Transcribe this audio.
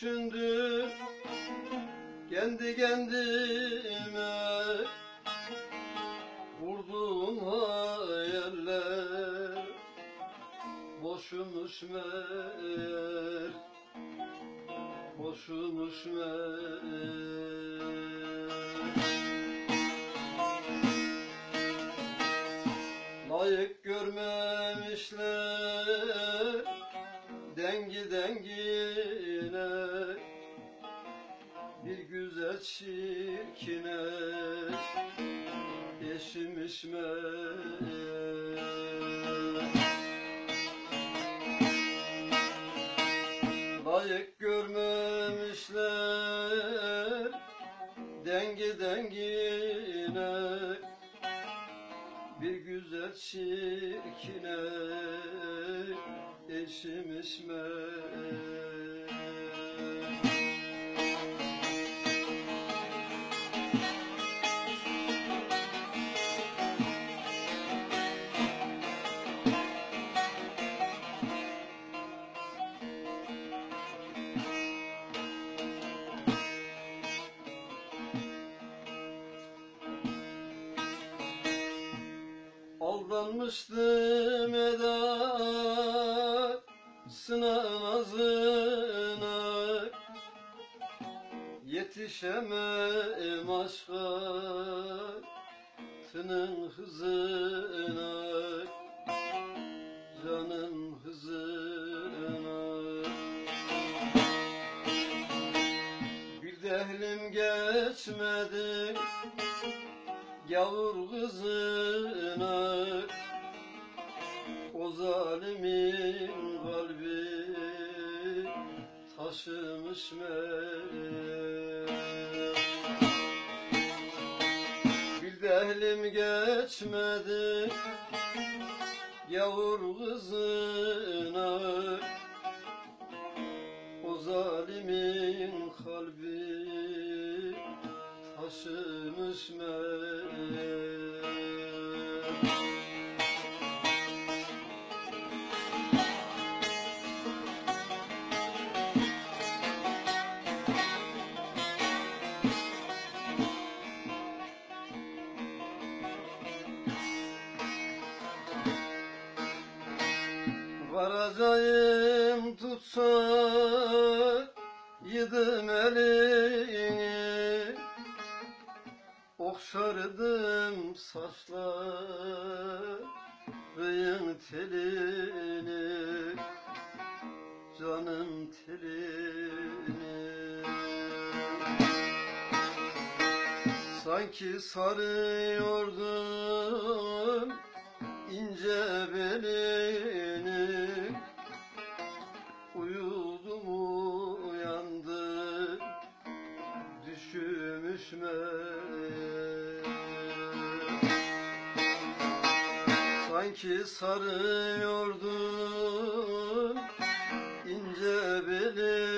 Düşündüm. Kendi kendime Vurduğum hayaller boşumuş meğer Boşumuş meğer. Layık görmemişler dengi dengine bir güzel çirkine eşimiş meğer. Layık görmemişler dengi dengine bir güzel çirkine eşimiş meğer Aldanmıştım edasına Yetişemem aşka? Tının hızına Canın hızına. Bir dehlim geçmedi Gavur kızına. O zalimin kalbi Taşımış meğer Dehlim geçmedi. Gavur kızına O zalimin kalbi taşımış meğer Varacağım tutsa yedim elini. Okşardım saçların telini Canın telini. Sanki sarıyordum ince belini meğer Sanki sarıyordum ince belini